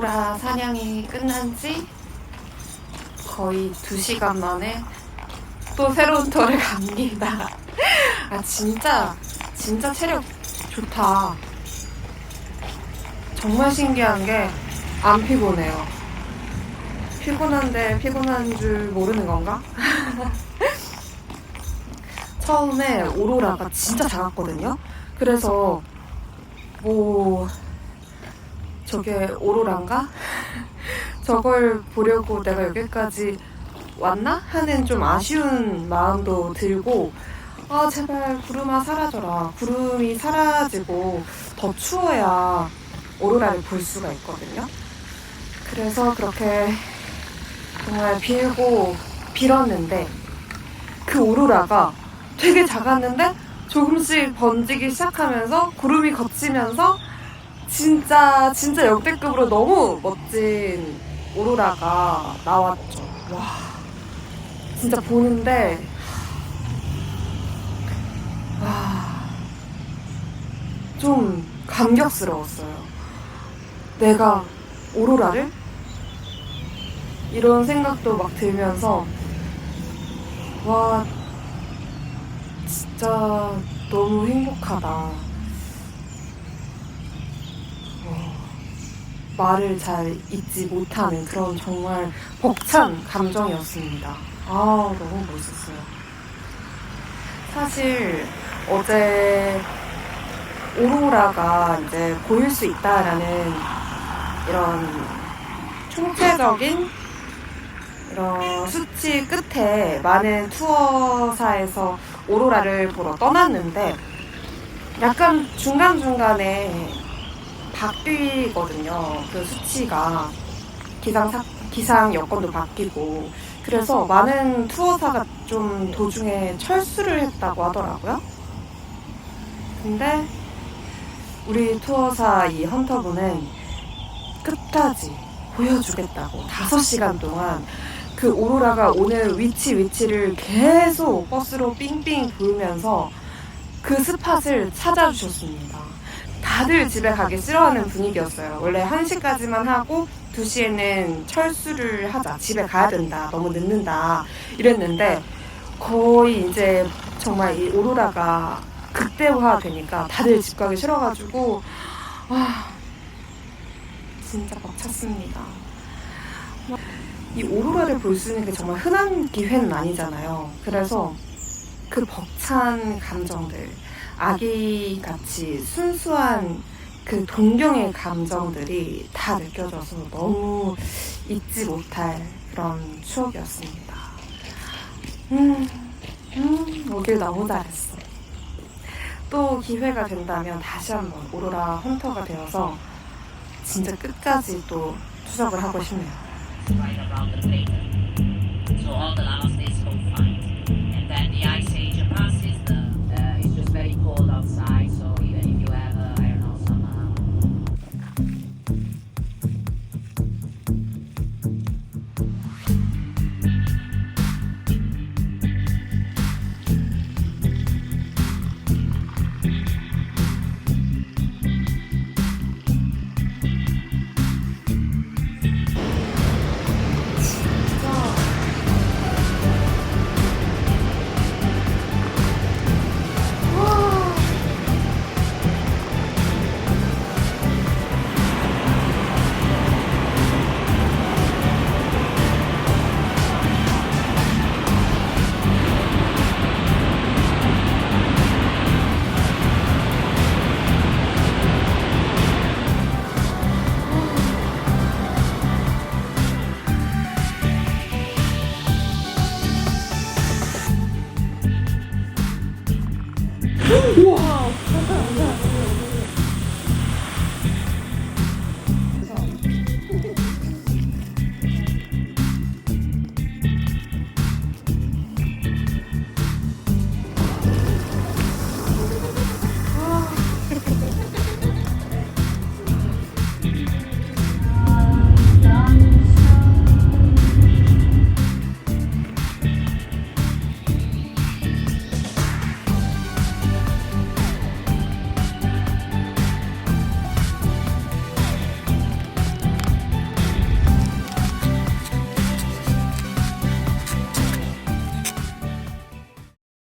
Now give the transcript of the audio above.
오로라 사냥이 끝난 지 거의 2시간 만에 또 새로운 터를 갑니다. 아, 진짜, 진짜 체력 좋다. 정말 신기한 게 안 피곤해요. 피곤한데 피곤한 줄 모르는 건가? 처음에 오로라가 진짜 작았거든요. 그래서 뭐 저게 오로라인가? 저걸 보려고 내가 여기까지 왔나? 하는 좀 아쉬운 마음도 들고 아 제발 구름아 사라져라. 구름이 사라지고 더 추워야 오로라를 볼 수가 있거든요. 그래서 그렇게 정말 빌고 빌었는데 그 오로라가 되게 작았는데 조금씩 번지기 시작하면서 구름이 걷히면서 진짜 진짜 역대급으로 너무 멋진 오로라가 나왔죠. 와 진짜 보는데 와좀 감격스러웠어요. 내가 오로라를 이런 생각도 막 들면서 와 진짜 너무 행복하다. 말을 잘 잊지 못하는 그런 정말 벅찬 감정이었습니다. 아 너무 멋있었어요. 사실 어제 오로라가 이제 보일 수 있다라는 이런 총체적인 이런 수치 끝에 많은 투어사에서 오로라를 보러 떠났는데 약간 중간중간에 바뀌거든요. 그 수치가 기상 사, 기상 여건도 바뀌고 그래서 많은 투어사가 좀 도중에 철수를 했다고 하더라고요. 근데 우리 투어사 이 헌터분은 끝까지 보여주겠다고 5시간 동안 그 오로라가 오는 위치 위치를 계속 버스로 삥삥 돌면서 그 스팟을 찾아주셨습니다. 다들 집에 가기 싫어하는 분위기였어요. 원래 1시까지만 하고 2시에는 철수를 하자. 집에 가야 된다. 너무 늦는다. 이랬는데 거의 이제 정말 이 오로라가 극대화 되니까 다들 집 가기 싫어가지고 와 진짜 벅찼습니다. 이 오로라를 볼 수 있는 게 정말 흔한 기회는 아니잖아요. 그래서 그 벅찬 감정들, 아기 같이 순수한 그 동경의 감정들이 다 느껴져서 너무 잊지 못할 그런 추억이었습니다. 음, 음, 오길 너무 잘했어. 또 기회가 된다면 다시 한번 오로라 헌터가 되어서 진짜 끝까지 또 추적을 하고 싶네요. 우와